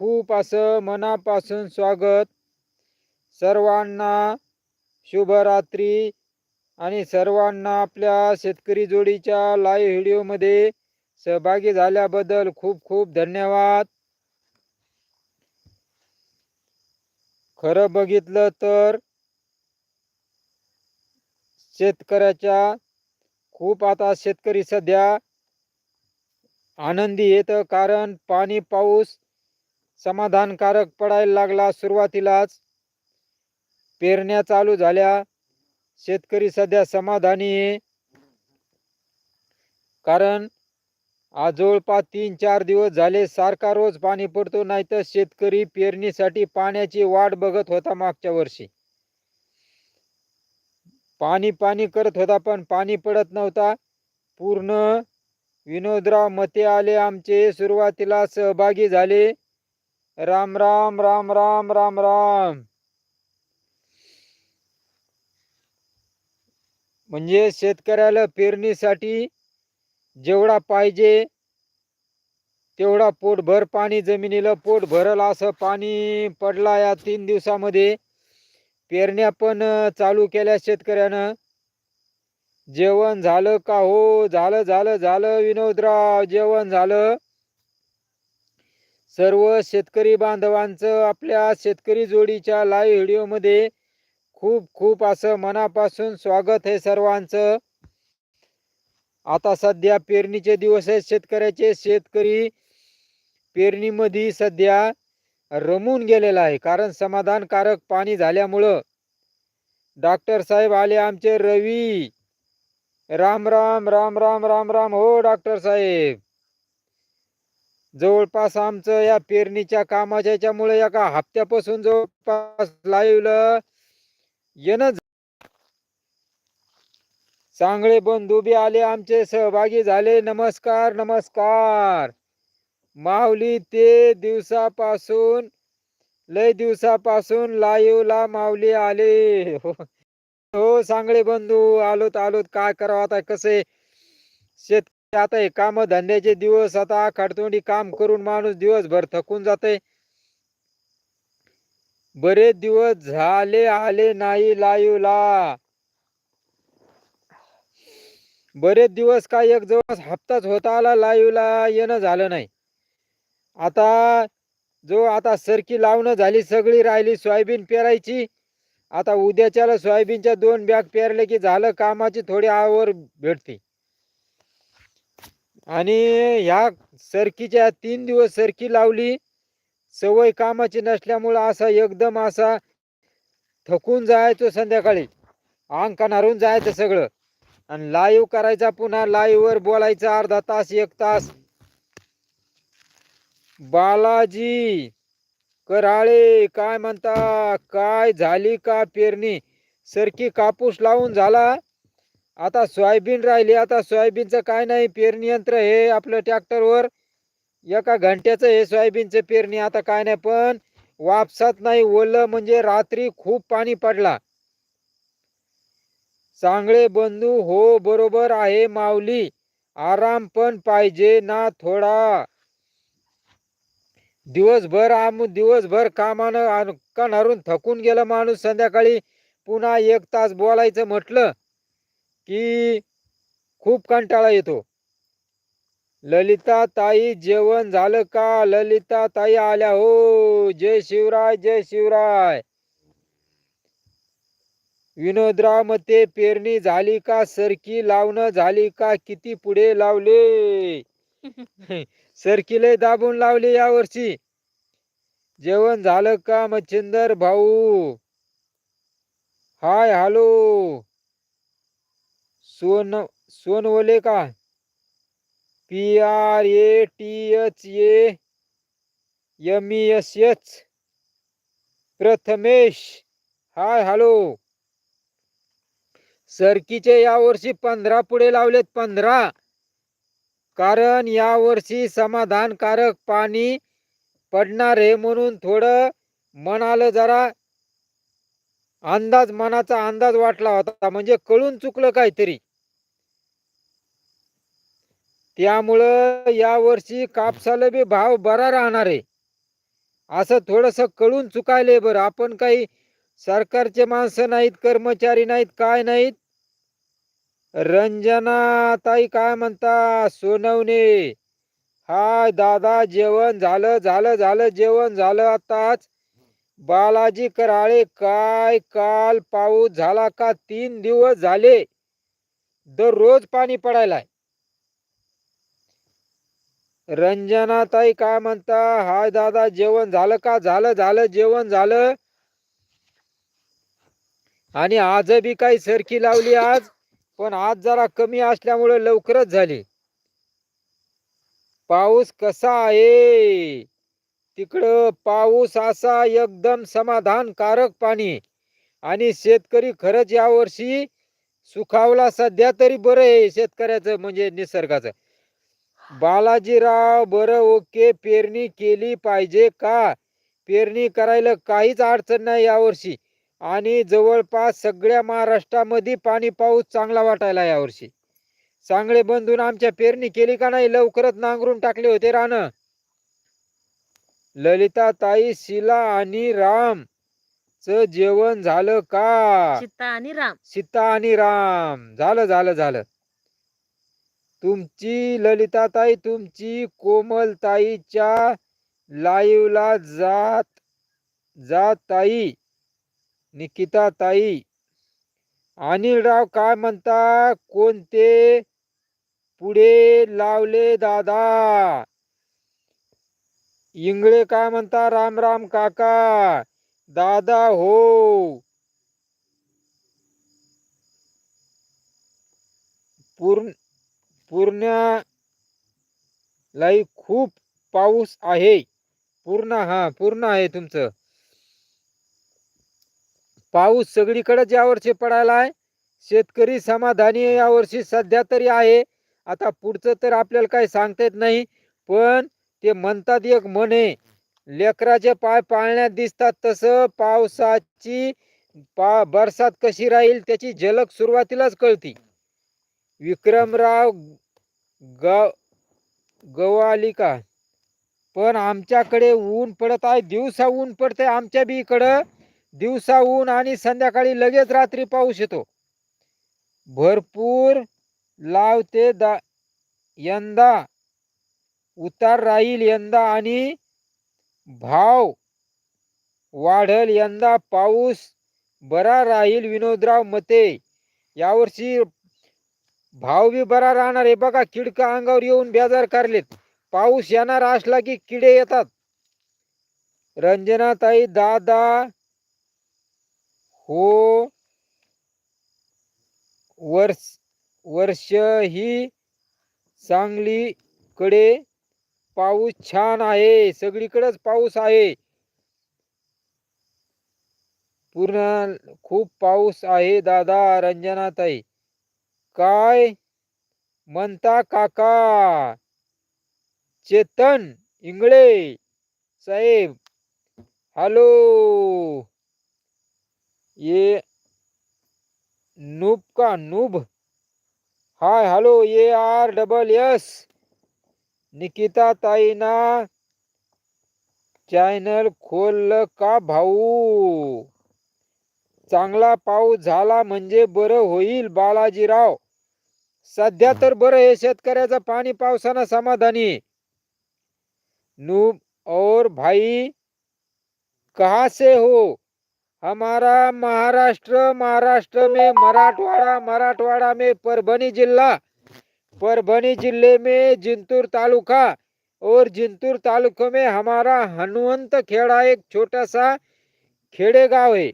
खूप असं मनापासून स्वागत. सर्वांना शुभरात्री आणि सर्वांना आपल्या शेतकरी जोडीच्या लाईव्ह व्हिडिओमध्ये सहभागी झाल्याबद्दल खूप खूप धन्यवाद. खरं बघितलं तर शेतकऱ्याच्या खूप आता शेतकरी सध्या आनंदी येतं कारण पाणी पाऊस समाधानकारक पडायला लागला सुरुवातीलाच पेरण्या चालू झाल्या. शेतकरी सध्या समाधानी आहे. कारण आज जवळपास तीन चार दिवस झाले सारखा रोज पाणी पडतो नाही तर शेतकरी पेरणीसाठी पाण्याची वाट बघत होता मागच्या वर्षी. पाणी पाणी करत होता पण पाणी पडत नव्हता. पूर्ण विनोदराव मते आले आमचे. सुरुवातीला सहभागी झाले. राम राम राम राम राम राम. म्हणजे शेतकऱ्याला पेरणीसाठी जेवढा पाहिजे तेवढा पोटभर पाणी जमिनीला पोट भरल असं पाणी पडला या तीन दिवसामध्ये. पेरण्या पण चालू केल्या शेतकऱ्यानं. जेवण झालं का हो? झालं झालं झालं विनोदराव जेवण झालं. सर्व शेतकरी बांधवांचं आपल्या शेतकरी जोडीच्या लाईव्ह व्हिडिओमध्ये खूप खूप असं मनापासून स्वागत आहे सर्वांचं. आता सध्या पेरणीचे दिवस आहेत. शेतकऱ्याचे शेतकरी पेरणीमध्ये सध्या रमून गेलेला आहे. कारण समाधानकारक पाणी झाल्यामुळं डॉक्टर साहेब आले आमचे रवी. राम राम राम राम राम राम. हो डॉक्टर साहेब. जवळपास आमचं या पेरणीच्या कामाच्या याच्यामुळे एका हप्त्यापासून जवळपास लाईव्ह येणं चांगले बंधू बी आले आमचे सहभागी झाले. नमस्कार नमस्कार. माऊली ते दिवसापासून लय दिवसापासून लाईव्ह ला माऊली आले. हो हो चांगले बंधू आलोत आलोत. काय करावं आता कसे? शेत आता हे काम धंद्याचे दिवस आता खडतोंडी काम करून माणूस दिवसभर थकून जाते बरेच दिवस झाले आले नाही लायूला. ला बरेच दिवस काय एक जवळ हप्ताच होता आला लायूला येणं झालं नाही. आता जो आता सरकी लावणं झाली सगळी राहिली सोयाबीन पेरायची. आता उद्याच्याला सोयाबीनच्या दोन बॅग पेरले की झालं कामाची थोडी आवर भेटते. आणि ह्या सरकीच्या तीन दिवस सरकी लावली सवय कामाची नसल्यामुळं असा एकदम असा थकून जायचो संध्याकाळी. अंग कणारून जायचं सगळं. आणि लाईव्ह करायचा पुन्हा लाईव्हवर बोलायचा अर्धा तास एक तास. बालाजी कराळे काय म्हणता काय झाली का पेरणी? सरकी कापूस लावून झाला. आता सोयाबीन राहिली आता सोयाबीनचं काय नाही पेरणी यंत्र हे आपलं ट्रॅक्टरवर. एका घंट्याचं हे सोयाबीनचं पेरणी आता काय नाही पण वापसात नाही ओलं म्हणजे रात्री खूप पाणी पडला. चांगले बंधू हो बरोबर आहे माऊली. आराम पण पाहिजे ना थोडा. दिवसभर आम दिवसभर कामानं कणारून थकून गेला माणूस संध्याकाळी. पुन्हा एक तास बोलायचं म्हटलं की खूप कंटाळा येतो. ललिता ताई जेवण झालं का? ललिता ताई आल्या. हो जय शिवराय जय शिवराय. विनोदराव मते पेरणी झाली का? सरकी लावणं झाली का? किती पुढे लावले? सरकी लय दाबून लावले या वर्षी. जेवण झालं का मच्छिंदर भाऊ? Hi hello. सोन सोनवले का P R A T H A M E S H Prathamesh. Hi hello. सरकीचे यावर्षी पंधरा पुढे लावलेत पंधरा. कारण यावर्षी समाधानकारक पाणी पडणार आहे म्हणून थोडं मनाला जरा. अंदाज मनाचा अंदाज वाटला होता. म्हणजे कळून चुकलं काहीतरी. त्यामुळं यावर्षी कापसाला बी भाव बरा राहणार. आहे असं थोडस कळून चुकायले बरं. आपण काही सरकारचे माणसं नाहीत कर्मचारी नाहीत काय नाहीत. रंजना ताई काय म्हणता? सोनवणे. हाय दादा जेवण झालं झालं झालं जेवण झालं आताच. बालाजी कराळे काय काल पाऊस झाला का? तीन दिवस झाले. दररोज पाणी पडायलाय. रंजनाताई काय म्हणता? हाय दादा जेवण झालं का? झालं झालं जेवण झालं. आणि आज बी काही सरकी लावली आज पण आज जरा कमी असल्यामुळे लवकरच झाली. पाऊस कसा आहे? तिकडं पाऊस असा एकदम समाधानकारक पाणी. आणि शेतकरी खरंच यावर्षी सुखावला सध्या तरी बरं आहे शेतकऱ्याचं म्हणजे निसर्गाचं. बालाजीराव बरं ओके. पेरणी केली पाहिजे का? पेरणी करायला काहीच अडचण नाही यावर्षी. आणि जवळपास सगळ्या महाराष्ट्रामध्ये पाणी पाऊस चांगला वाटायला यावर्षी. चांगले बंधून आमच्या पेरणी केली का नाही? लवकरच नांगरून टाकले होते रान. ललिता ताई शिला आणि राम. च जेवण झालं का? सीता आणि राम. सीता आणि राम. झालं झालं झालं. तुमची ललिताताई तुमची कोमलताईच्या लाईवला जात जात ताई निकिता ताई अनिलराव काय म्हणता? कोणते पुढे लावले दादा? इंगळे काय म्हणता? राम राम काका. दादा हो. पूर्ण पूर्णालाई खूप पाऊस आहे. पूर्ण हा पूर्ण आहे तुमचं. पाऊस सगळीकडेच यावर्षी पडायला आहे. शेतकरी समाधानी यावर्षी सध्या तरी आहे. आता पुढचं तर आपल्याला काही सांगता येत नाही पण ते म्हणतात एक म्हणे लेकराचे पाय पाळण्यात दिसतात तसं पावसाची पा बरसात कशी राहील त्याची झलक सुरुवातीलाच कळती. विक्रमराव ग गवालिका. पण आमच्याकडे ऊन पडत आहे दिवसा ऊन पडते आमच्या बी इकडं. दिवसा ऊन आणि संध्याकाळी लगेच रात्री पाऊस येतो. भरपूर लावते दा यंदा. उतार राहील यंदा आणि भाव वाढल यंदा. पाऊस बरा राहील विनोदराव मते. यावर्षी भाव बी बरा राहणार आहे. बघा किडका अंगावर येऊन बेजार करलेत. पाऊस येणार असला की किडे येतात. रंजनाताई दादा हो वर्ष वर्ष ही सांगलीकडे पाऊस छान आहे. सगळीकडेच पाऊस आहे. पूर्ण खूप पाऊस आहे दादा रंजनाताई. काय म्हणता काका? चेतन इंगळे साहेब हॅलो. ये नूब का noob? Hi hello A R double S. Nikita ताईना channel खोललं का भाऊ? चांगला पाऊस झाला म्हणजे बरं होईल बालाजीराव. सध्या तर बरं आहे शेतकऱ्याचं पाणी पावसानं समाधानी. नूब और भाई कहा से हो? हमारा महाराष्ट्र महाराष्ट्र में मराठवाड़ा मराठवाड़ा में परभणी जिला परभणी जिले में जिंतूर तालुका और जिंतूर तालुके में हमारा हनुमंत खेड़ा एक छोटा सा खेड़े गांव है।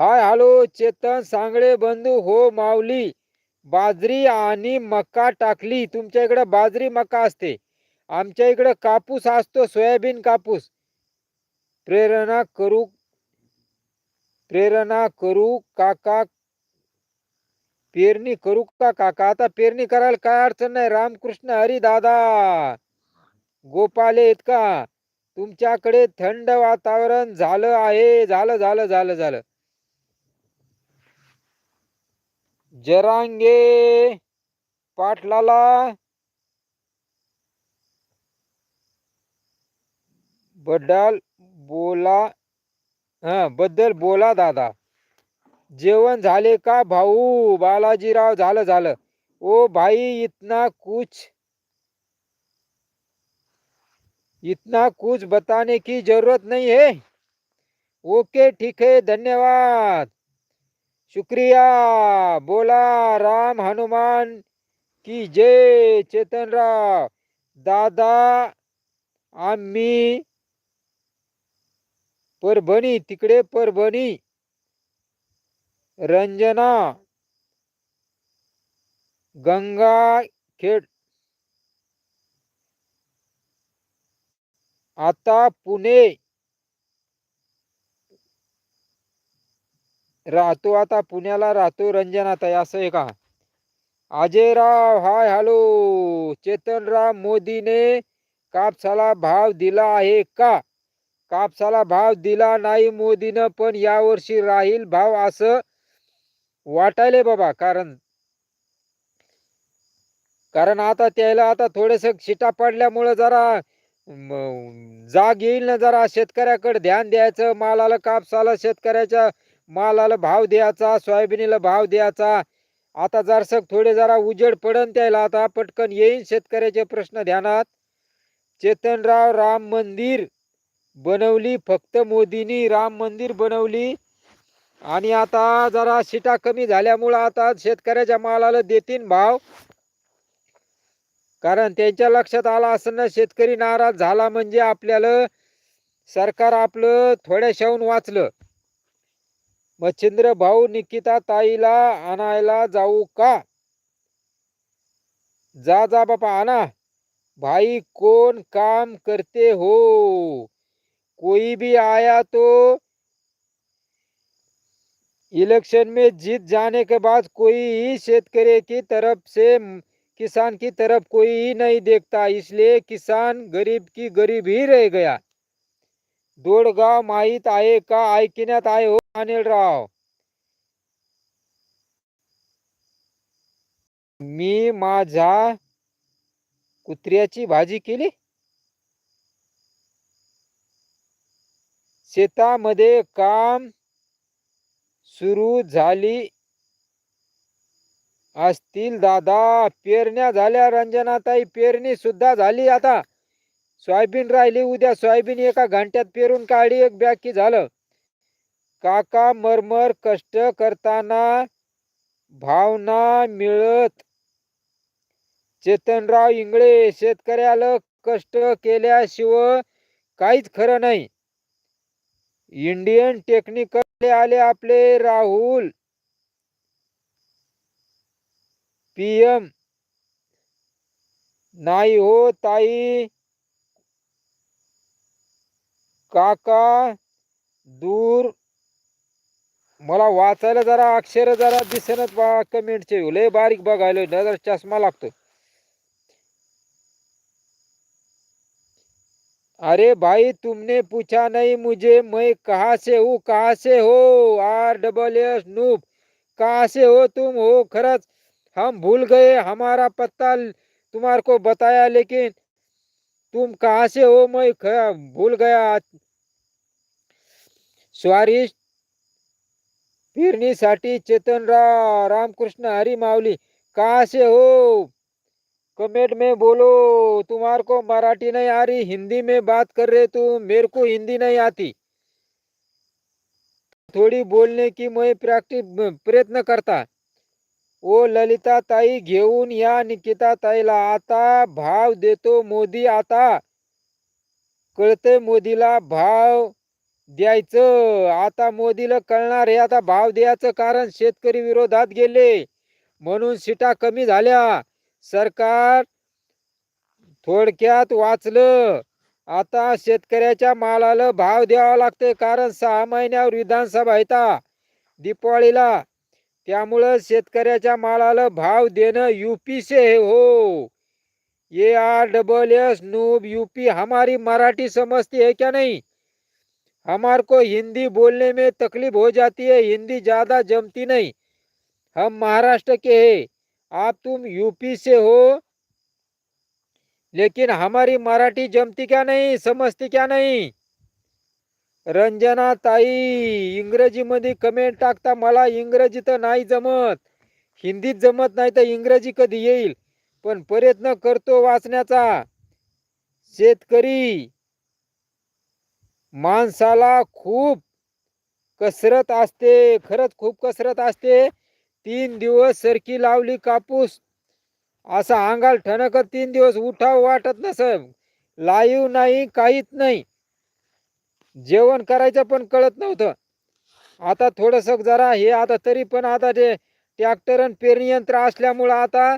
हाय हॅलो चेतन सांगळे बंधू हो माऊली. बाजरी आणि मका टाकली. तुमच्या इकडे बाजरी मका असते. आमच्या इकडे कापूस असतो सोयाबीन कापूस. प्रेरणा करू प्रेरणा करू काका. पेरणी करू का काका? आता पेरणी करायला काय अडचण नाही. रामकृष्ण हरी दादा. गोपाले आहेत का तुमच्याकडे थंड वातावरण झालं आहे. झालं झालं झालं झालं. जरांगे, पाटलाला। बद्दल बोला, हा, बद्दल बोला दादा. जेवण झाले का भाऊ? बालाजीराव, झालं झालं. ओ भाई, इतना कुछ इतना कुछ बताने की ज़रूरत नहीं है? ओके, ठीक है, धन्यवाद. शुक्रिया। बोला राम हनुमान की जय चेतनराव दादा, आम्ही परभणी, तिकडे परभणी, रंजना, गंगा खेड, आता पुणे राहतो आता पुण्याला राहतो रंजनाताई असं आहे. का अजयराव हाय हॅलो. चेतनराव मोदीने कापसाला भाव दिला आहे का? कापसाला भाव दिला नाही मोदीनं पण यावर्षी राहील भाव असं वाटायले बाबा कारण कारण आता त्याला आता थोडस शिटा पडल्यामुळं जरा जाग येईल ना जरा शेतकऱ्याकडे ध्यान द्यायचं मालाला कापसाला शेतकऱ्याच्या मालाला भाव द्यायचा सोयाबीनला भाव द्यायचा. आता जरसक थोडे जरा उजेड पडन त्याला आता पटकन येईन शेतकऱ्याचे प्रश्न ध्यानात. चेतनराव राम मंदिर बनवली फक्त मोदींनी राम मंदिर बनवली. आणि आता जरा शिटा कमी झाल्यामुळं आता शेतकऱ्याच्या मालाला देतील भाव. कारण त्यांच्या लक्षात आला असं ना शेतकरी नाराज झाला म्हणजे आपल्याला सरकार आपलं थोड्याशाहून वाचलं. मच्छिंद्र भाऊ निकिता ताईला, आणायला जाऊ का? जा जा बापा आना भाई कौन काम करते हो? कोई भी आया तो इलेक्शन में जीत जाने के बाद कोई ही शेतकरी की तरफ़ से, किसान की तरफ़ कोई ही नहीं देखता, इसलिए किसान गरीब की गरीब ही रह गया। दोडगाव माहीत आहे का? ऐकण्यात आहे हो अनिलराव. मी माझ्या कुत्र्याची भाजी केली? शेतामध्ये काम सुरू झाली असतील दादा. पेरण्या झाल्या रंजनाताई. पेरणी सुद्धा झाली आता. सोयाबीन राहिली उद्या सोयाबीन एका घंट्यात पेरून काढली एक बॅग झालं. काका मरमर कष्ट करताना भावना मिळत. चेतनराव इंगळे शेतकऱ्याला कष्ट केल्याशिवाय काहीच खरं नाही. इंडियन टेक्निकल आले आपले राहुल. पीएम नाही हो ताई. काका दूर. मला वाचायला जरा अक्षर जरा दिसेनच बा कमेंटचे लय बारीक बघायला नजर चष्मा लागतो अरे भाई तुमने पूछा नहीं मुझे मैं कहा से हूँ कहा से हो? आर डबल एस नूप कहा से हो तुम? हो खरच हम भूल गए हमारा पत्ता तुम्हारे को बताया लेकिन तुम कहा से हो? मैं भूल गया। फिरणीसाठी चेतनराव रामकृष्ण हरी माऊली, कहा से हो? कमेंट में बोलो। तुम्हार को मराठी नहीं आ रही, हिंदी में बात कर रहे तुम। मेरे को हिंदी नहीं आती। थोड़ी बोलने की मैं प्रैक्टिस, प्रयत्न करता। ओ ललिता ताई घेऊन या निकिता ताईला. आता भाव देतो मोदी आता कळते मोदीला भाव द्यायचं. आता मोदीला कळणार हे आता भाव द्यायचं कारण शेतकरी विरोधात गेले. म्हणून सीटा कमी झाल्या. सरकार थोडक्यात वाचलं. आता शेतकऱ्याच्या मालाला भाव द्यावा लागते कारण सहा महिन्यावर विधानसभा येता. दिपावळीला त्यामुळं शेतकऱ्याच्या मालाला भाव देणं यूपी से है. हो ये R double S noob UP हमारी मराठी समझती है क्या नहीं? हमार को हिंदी बोलने में तकलीफ हो जाती है हिंदी ज्यादा जमती नहीं। हम महाराष्ट्र के हैं आप तुम यूपी से हो। लेकिन हमारी मराठी जमती क्या नहीं समझती क्या नहीं? रंजना ताई इंग्रजीमध्ये कमेंट टाकता मला इंग्रजी तर नाही जमत. हिंदीत जमत नाही तर इंग्रजी कधी येईल? पण प्रयत्न करतो वाचण्याचा. शेतकरी माणसाला खूप कसरत असते. खरंच खूप कसरत असते. तीन दिवस सरकी लावली कापूस. असा अंगाल ठणकत तीन दिवस उठाव वाटत नसं लाईव नाही काहीच नाही. जेवण करायचं पण कळत नव्हतं. आता थोडस जरा हे आता तरी पण आता ते ट्रॅक्टर आणि पेरणी यंत्र असल्यामुळं आता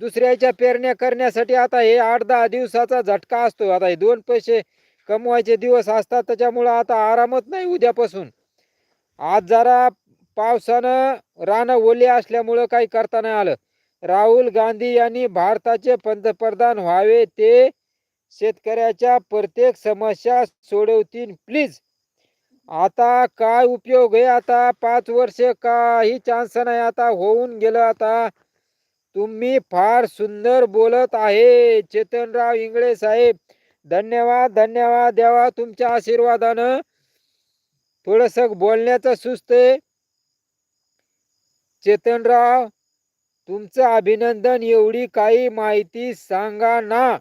दुसऱ्याच्या पेरण्या करण्यासाठी आता हे आठ दहा दिवसाचा झटका असतो. आता हे दोन पैसे कमवायचे दिवस असतात त्याच्यामुळं आता आरामच नाही उद्यापासून. आज जरा पावसानं रानं ओले असल्यामुळं काही करता नाही आलं. राहुल गांधी यांनी भारताचे पंतप्रधान व्हावे ते शेतकऱ्याच्या प्रत्येक समस्या सोडवतील. प्लीज. आता काय उपयोग आहे? आता पाच वर्ष काही चान्स नाही. आता होऊन गेलं आता. तुम्ही फार सुंदर बोलत आहे. चेतनराव इंगळे साहेब धन्यवाद धन्यवाद. द्यावा तुमच्या आशीर्वादानं थोडस बोलण्याचं सुस्त आहे. चेतनराव तुमचं अभिनंदन एवढी काही माहिती सांगा ना.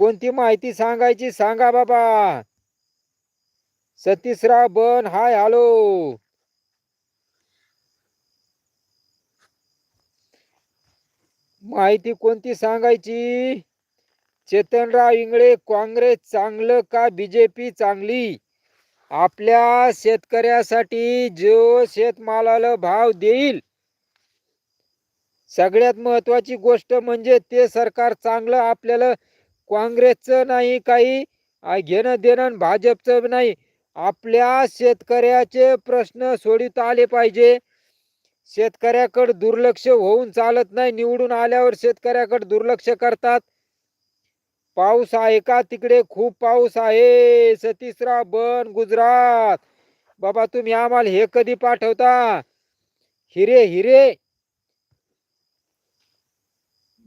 कोणती माहिती सांगायची सांगा बाबा. सतीशराव बन हाय हॅलो. माहिती कोणती सांगायची? चेतनराव इंगळे काँग्रेस चांगलं का बीजेपी चांगली? आपल्या शेतकऱ्यासाठी जो शेतमालाला भाव देईल. सगळ्यात महत्वाची गोष्ट म्हणजे ते सरकार चांगलं आपल्याला काँग्रेसचं नाही काही घेणं देणं भाजपचं नाही. आपल्या शेतकऱ्याचे प्रश्न सोडित आले पाहिजे. शेतकऱ्याकडे दुर्लक्ष होऊन चालत नाही निवडून आल्यावर शेतकऱ्याकडे दुर्लक्ष करतात. पाऊस आहे का तिकडे? खूप पाऊस आहे. सतीशराव बन गुजरात. बाबा तुम्ही आम्हाला हे कधी पाठवता? हिरे हिरे.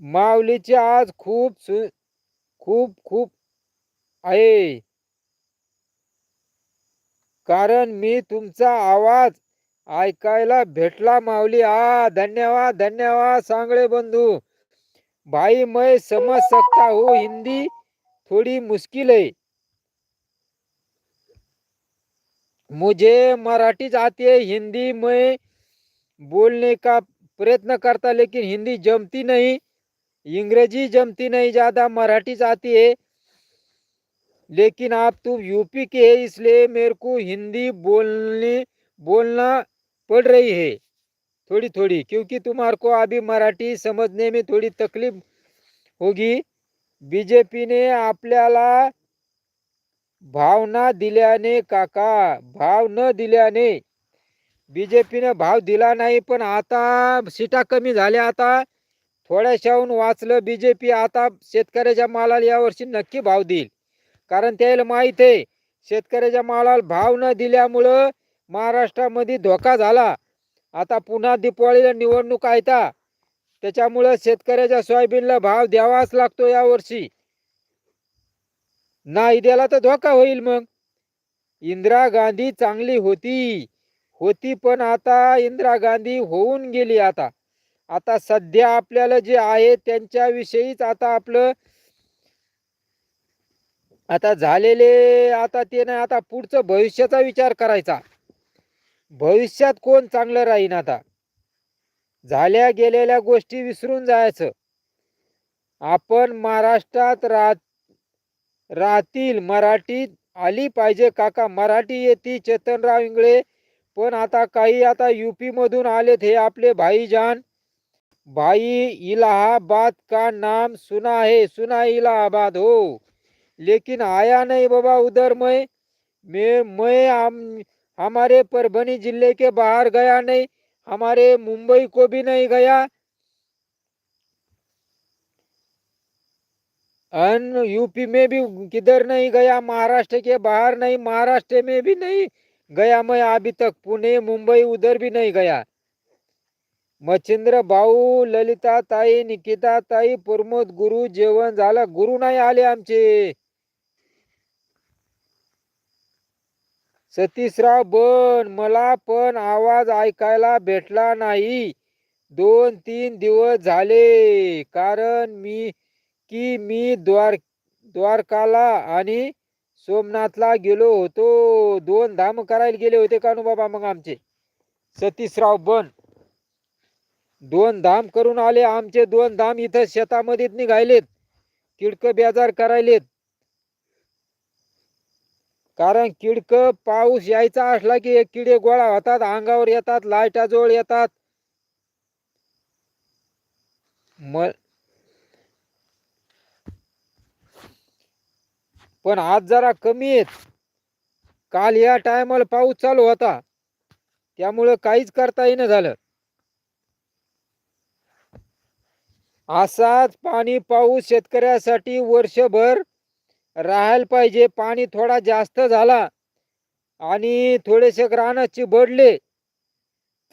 माऊलीचे आज खूप सु खूप खूप आहे. कारण मी तुमचा आवाज ऐकायला भेटला माऊली. आ धन्यवाद धन्यवाद सांगळे बंधू. भाई मैं समझ सकता हूँ हिंदी थोड़ी मुश्किल है. मुझे मराठी आती है हिंदी में बोलने का प्रयत्न करता लेकिन हिंदी जमती नहीं। इंग्रजी जमती नहीं ज्यादा मराठी आती है। लेकिन आप तुम यूपी के है इसलिए मेरे को हिंदी बोलने बोलना पड़ रही है। थोड़ी थोड़ी क्योंकि तुम्हारे को अभी मराठी समझने में थोड़ी तकलीफ होगी। बीजेपीने आपल्याला भाव न दिल्याने काका भाव न दिल्याने बीजेपीने भाव दिला नाही पण आता सीटा कमी झाल्या आता थोड्याशाहून वाचलं बी जे पी आता शेतकऱ्याच्या मालाला यावर्षी नक्की भाव देईल. कारण त्याला माहीत आहे शेतकऱ्याच्या मालाला भाव न दिल्यामुळं महाराष्ट्रामध्ये धोका झाला. आता पुन्हा दिपावळीला निवडणूक आहेत त्याच्यामुळं शेतकऱ्याच्या सोयाबीनला भाव द्यावाच लागतो यावर्षी. नाही दिला तर धोका होईल मग. इंदिरा गांधी चांगली होती. होती पण आता इंदिरा गांधी होऊन गेली आता. आता सध्या आपल्याला जे आहे त्यांच्याविषयीच आता आपलं आता झालेले आता ते नाही आता पुढचं भविष्याचा विचार करायचा. भविष्यात कोण चांगलं राहीन आता? झाल्या गेलेल्या गोष्टी विसरून जायचं. आपण महाराष्ट्रात राहत राहतील मराठी आली पाहिजे काका. मराठी येते चेतनराव इंगळे. पण आता काही आता यूपी मधून आलेत हे आपले भाईजान. भाई इलाहाबाद का नाम सुना है सुना है इलाहाबाद, हो। लेकिन आया नहीं बाबा उधर मैं। मैं मैं हम हमारे परभनी ज़िले के बाहर गया नहीं, हमारे मुंबई को भी नहीं गया। अन यूपी में भी किधर नहीं गया, महाराष्ट्र के बाहर नहीं, महाराष्ट्र में भी नहीं गया मैं, अभी तक पुणे, मुंबई उधर भी नहीं गया। मच्छिंद्र भाऊ ललिता ताई निकिता ताई प्रमोद गुरु जेवण झालं. गुरु नाही आले आमचे. सतीशराव बन मला पण आवाज ऐकायला भेटला नाही. दोन तीन दिवस झाले. कारण मी की मी द्वार द्वारकाला आणि सोमनाथला गेलो होतो. दोन धाम करायला गेले होते का बाबा मग आमचे? सतीशराव बन. दोन धाम करून आले. आमचे दोन धाम इथं शेतामध्ये निघायलेत किडक बेजार करायलेत. कारण किडक पाऊस यायचा असला की एक किडे गोळा होतात अंगावर येतात लाईटाजवळ येतात. म पण आज जरा कमी आहेत. काल या टायमाला पाऊस चालू होता. त्यामुळं काहीच करता येईना झालं. असाच पाणी पाऊस शेतकऱ्यासाठी वर्षभर राहायला पाहिजे. पाणी थोडा जास्त झाला आणि थोडेसे रानं चिबडले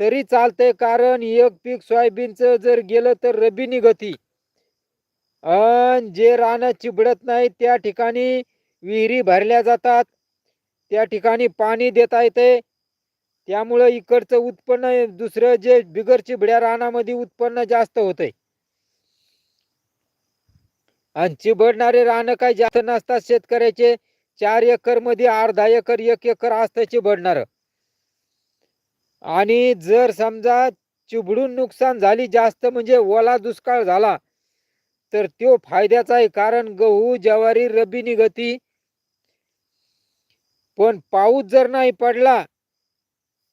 तरी चालतंय. कारण एक पीक सोयाबीनचं जर गेलं तर रबी निघती. अन जे रानं चिबडत नाही त्या ठिकाणी विहिरी भरल्या जातात. त्या ठिकाणी पाणी देता येते. त्यामुळं इकडचं उत्पन्न दुसरं जे बिगर चिबड्या रानामध्ये उत्पन्न जास्त होतंय. आणि चिबडणारे रानं काय जास्त नसतात शेतकऱ्याचे. चार एकरमध्ये अर्धा एकर एक एकर असतं चिबडणार. आणि जर समजा चिबडून नुकसान झाली जास्त म्हणजे ओला दुष्काळ झाला तर तो फायद्याचा आहे. कारण गहू ज्वारी रबी निघती. पण पाऊस जर नाही पडला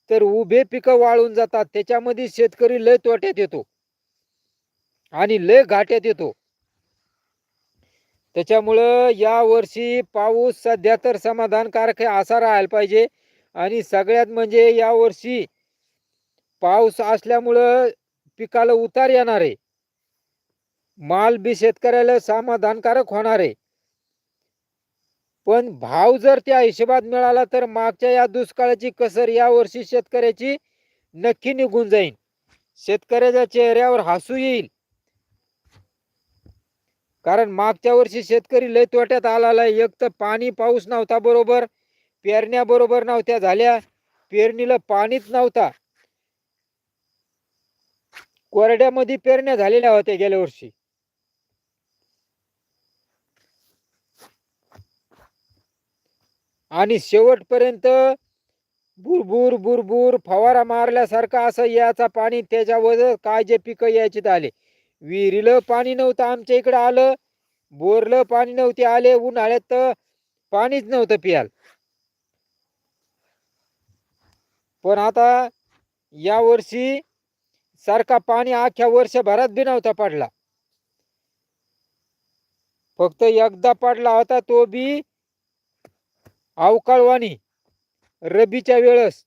तर उभे पिकं वाळून जातात. त्याच्यामध्ये शेतकरी लय तोट्यात येतो. आणि लय घाट्यात येतो. त्याच्यामुळं या वर्षी पाऊस सध्या तर समाधानकारक असा राहायला पाहिजे. आणि सगळ्यात म्हणजे या वर्षी पाऊस असल्यामुळं पिकाला उतार येणार आहे. माल बी शेतकऱ्याला समाधानकारक होणार आहे. पण भाव जर त्या हिशोबात मिळाला तर मागच्या या दुष्काळाची कसर या वर्षी शेतकऱ्याची नक्की निघून जाईल शेतकऱ्याच्या चेहऱ्यावर हसू येईल. कारण मागच्या वर्षी शेतकरी लय तोट्यात आला एक तर पाणी पाऊस नव्हता बरोबर पेरण्या बरोबर नव्हत्या झाल्या. पेरणीला पाणीच नव्हता. कोरड्यामध्ये पेरण्या झालेल्या होत्या गेल्या वर्षी. आणि शेवटपर्यंत बुरबुर बुरबुर फवारा मारल्यासारखा असं याचा पाणी त्याच्यावर काय जे पिकं यायचे आले. विहिरीला पाणी नव्हतं आमच्या इकडं आलं. बोरलं पाणी नव्हते आले उन्हाळ्यात तर पाणीच नव्हतं पियाल पण आता या वर्षी सारखा पाणी अख्ख्या वर्षभरात बी नव्हता पडला. फक्त एकदा पडला होता तो बी अवकाळवाणी रबीच्या वेळेस.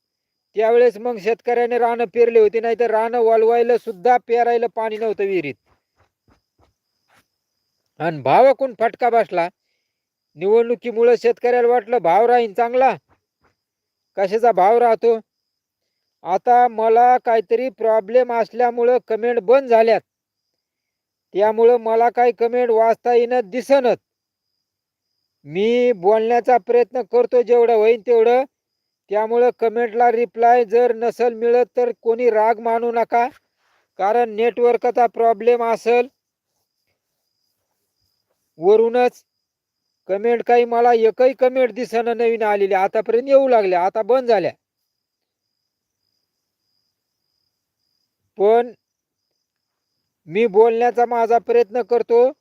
त्यावेळेस मग शेतकऱ्याने रानं पेरले होते नाही तर रानं वळवायला सुद्धा पेरायला पाणी नव्हतं विहिरीत. आणि भावाकून फटका बसला. निवडणुकीमुळे शेतकऱ्याला वाटलं भाव राहीन चांगला. कशाचा भाव राहतो? आता मला काहीतरी प्रॉब्लेम असल्यामुळं कमेंट बंद झाल्यात. त्यामुळं मला काही कमेंट वाचता येणं दिसनत. मी बोलण्याचा प्रयत्न करतो जेवढं होईन तेवढं त्यामुळं कमेंटला रिप्लाय जर नसेल मिळत तर कोणी राग मानू नका कारण नेटवर्कचा प्रॉब्लेम असेल. वरूनच कमेंट काही मला एकही कमेंट दिसणं नवीन आलेली आतापर्यंत येऊ लागल्या आता बंद झाल्या. पण मी बोलण्याचा माझा प्रयत्न करतो.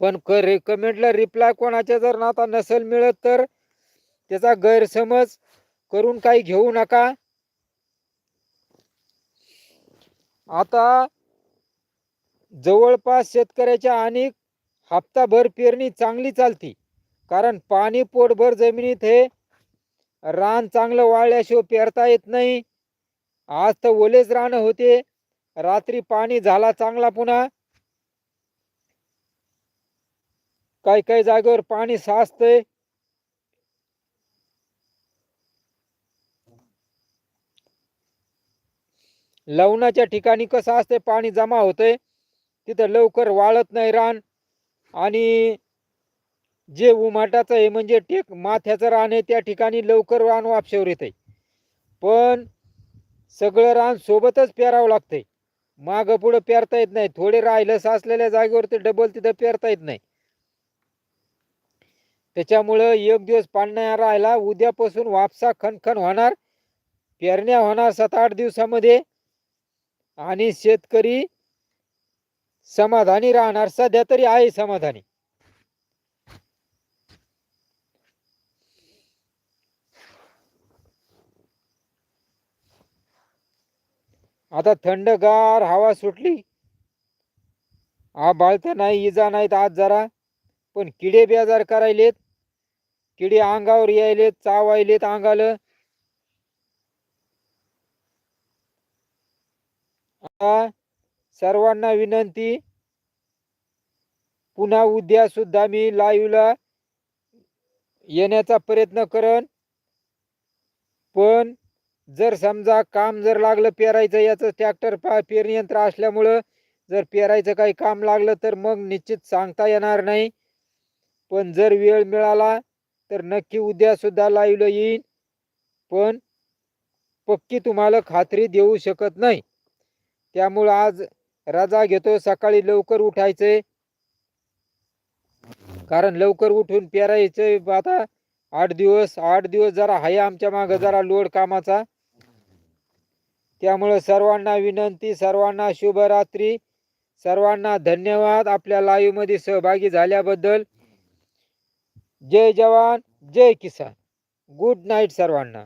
पण कमेंटला रिप्लाय कोणाच्या जर आता नसेल मिळत तर त्याचा गैरसमज करून काही घेऊ नका. आता जवळपास शेतकऱ्याच्या अनेक हप्ताभर पेरणी चांगली चालती कारण पाणी पोटभर जमिनीत हे रान चांगलं वाळल्याशिवाय पेरता येत नाही. आज तर ओलेच रानं होते. रात्री पाणी झाला चांगला पुन्हा. काही काही जागेवर पाणी साचतंय. लवणाच्या ठिकाणी कसं असते पाणी जमा होतंय तिथं लवकर वाळत नाही रान. आणि जे उमाटाचं आहे म्हणजे टेक माथ्याचं रान आहे त्या ठिकाणी लवकर रान वापशावर येते पण सगळं रान सोबतच पेरावं लागतंय. मागं पुढं पेरता येत नाही. थोडे राहिलं साचलेल्या जागेवर ते डबल तिथं पेरता येत नाही. त्याच्यामुळं एक दिवस पाण्या राहिला उद्यापासून वापसा खणखण होणार. पेरण्या होणार सात आठ दिवसामध्ये. आणि शेतकरी समाधानी राहणार. सध्या तरी आहे समाधानी. आता थंडगार हवा सुटली. आभाळ तर नाही इजा नाहीत आज जरा. पण किडे बेजार करायलेत. किडे अंगावर यायलेत चावायलेत अंगाला. सर्वांना विनंती पुन्हा उद्या सुद्धा मी लाईव्हला येण्याचा प्रयत्न करन. पण जर समजा काम जर लागलं पेरायचं याचं ट्रॅक्टर पा पेरणी यंत्र असल्यामुळं जर पेरायचं काही काम लागलं तर मग निश्चित सांगता येणार नाही. पण जर वेळ मिळाला तर नक्की उद्या सुद्धा लाईव्हला येईन. पण पक्की तुम्हाला खात्री देऊ शकत नाही. त्यामुळं आज रजा घेतो सकाळी लवकर उठायचंय. कारण लवकर उठून पेरायचंय आता आठ दिवस आठ दिवस जरा हाय आमच्या मागं जरा लोड कामाचा. त्यामुळे सर्वांना विनंती सर्वांना शुभरात्री सर्वांना धन्यवाद आपल्या लाईव्हमध्ये सहभागी झाल्याबद्दल. जय जवान जय किसान. गुड नाईट सर्वांना.